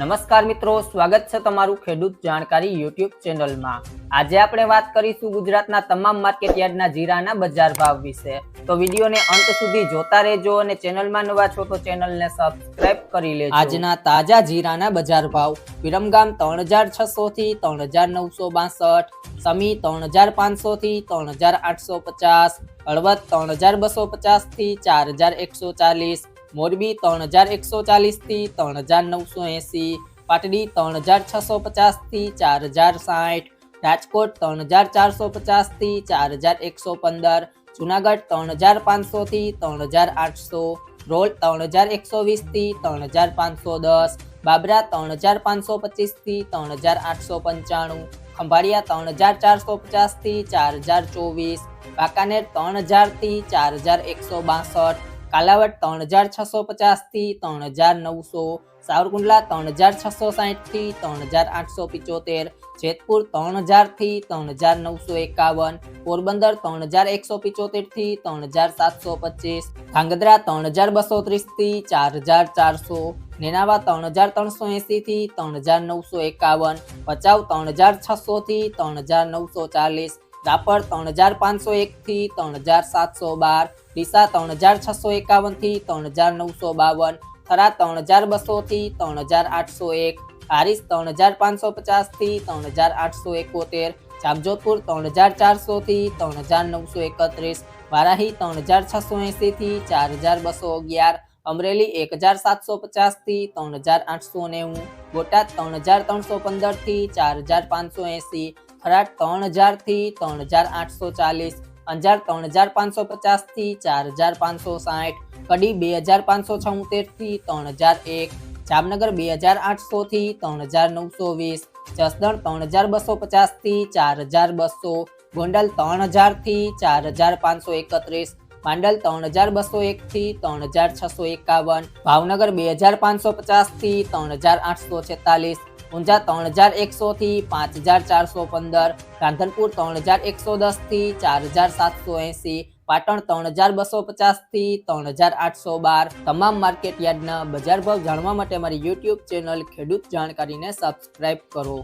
નમસ્કાર મિત્રો, સ્વાગત છે તમારું ખેડૂત જાણકારી યુટ્યુબ ચેનલમાં. આજે આપણે વાત કરીશું ગુજરાતના તમામ માર્કેટ યાર્ડના જીરાના બજાર ભાવ વિશે. તો વિડીયોને અંત સુધી જોતા રહેજો અને ચેનલમાં નવા છો તો ચેનલને સબસ્ક્રાઇબ કરી લેજો. આજના તાજા જીરાના બજાર ભાવ. વિરમગામ ત્રણ હજાર છસો થી ત્રણ હજાર નવસો બાસઠ, સમી ત્રણ હજાર પાંચસો થી ત્રણ હજાર આઠસો પચાસ, હળવદ ત્રણ હજાર બસો પચાસથી ચાર હજાર એકસો ચાલીસ મોરબી ત્રણ હજાર એકસો ચાલીસથી ત્રણ હજાર નવસો એસી પાટડી ત્રણ હજાર છસો પચાસથી ચાર હજાર સાઠ રાજકોટ ત્રણ હજાર ચારસો પચાસથી ચાર હજાર એકસો પંદર જુનાગઢ ત્રણ હજાર પાંચસો થી ત્રણ હજાર આઠસો રોલ ત્રણ હજાર એકસો વીસથી ત્રણ હજાર પાંચસો દસ બાબરા ત્રણ હજાર પાંચસો પચીસથી ત્રણ હજાર આઠસો પંચાણું ખંભાળિયા ત્રણ હજાર ચારસો પચાસથી ચાર હજાર ચોવીસ વાંકાનેર ત્રણ હજારથી ચાર હજાર એકસો બાસઠ કાલાવડ ત્રણ હજાર છસો પચાસથી ત્રણ હજાર નવસો સાવરકુંડલા ત્રણ હજાર છસો સાહીઠથી ત્રણ હજાર આઠસો પિચોતેર જેતપુર ત્રણ હજારથી ત્રણ હજાર નવસો એકાવન પોરબંદર ત્રણ હજાર એકસો પિચોતેરથી ત્રણ હજાર સાતસો પચીસ ધાંગધ્રા ત્રણ હજાર બસો ત્રીસથી ચાર હજાર ચારસો નેનાવા ત્રણ હજાર ત્રણસો એસી થી ત્રણ હજાર નવસો એકાવન ભચાઉ ત્રણ હજાર છસો થી ત્રણ હજાર નવસો ચાલીસ રાપર ત્રણ હજાર પાંચસો એક થી ત્રણ હજાર સાતસો બાર ડીસા ત્રણ હજાર છસો એકાવનથી ત્રણ હજાર નવસો બાવન થરા ત્રણ હજાર બસો થી ત્રણ હજાર આઠસો એક હારીસ ત્રણ હજાર પાંચસો પચાસથી ત્રણ હજાર આઠસો એકોતેર જામજોધપુર ત્રણ હજાર ચારસો થી ત્રણ હજાર નવસો એકત્રીસ વારાહી ત્રણ હજાર છસો એસી થી ચાર હજાર બસો અગિયાર અમરેલી એક હજાર સાતસો પચાસથી ત્રણ હજાર આઠસો નેવું બોટાદ ત્રણ હજાર ત્રણસો પંદરથી ચાર હજાર પાંચસો એસી થરાદ ત્રણ હજારથી ત્રણ હજાર આઠસો ચાલીસ અંજાર ત્રણ હજાર પાંચસો પચાસથી ચાર હજાર પાંચસો સાઠ કડી બે હજાર પાંચસો છોતેરથી ત્રણ હજાર એક જામનગર બે હજાર આઠસો થી ત્રણ હજાર નવસો વીસ જસદણ ત્રણ હજાર બસો પચાસથી ચાર હજાર બસો ગોંડલ ત્રણ હજારથી ચાર હજાર પાંચસો એકત્રીસ માંડલ ત્રણ હજાર બસો એક થી ત્રણ હજાર છસો એકાવન ભાવનગર બે હજાર પાંચસો પચાસથી ત્રણ હજાર આઠસો છેતાલીસ ઊંઝા ત્રણ હજાર એકસો થી પાંચ હજાર ચારસો પંદર રાધનપુર ત્રણ હજાર એકસો દસથી ચાર હજાર સાતસો એસી પાટણ ત્રણ હજાર બસો પચાસથી ત્રણ હજાર આઠસો બાર તમામ માર્કેટ યાર્ડના બજાર ભાવ જાણવા માટે મારી યુટ્યુબ ચેનલ ખેડૂત જાણકારીને સબસ્ક્રાઇબ કરો.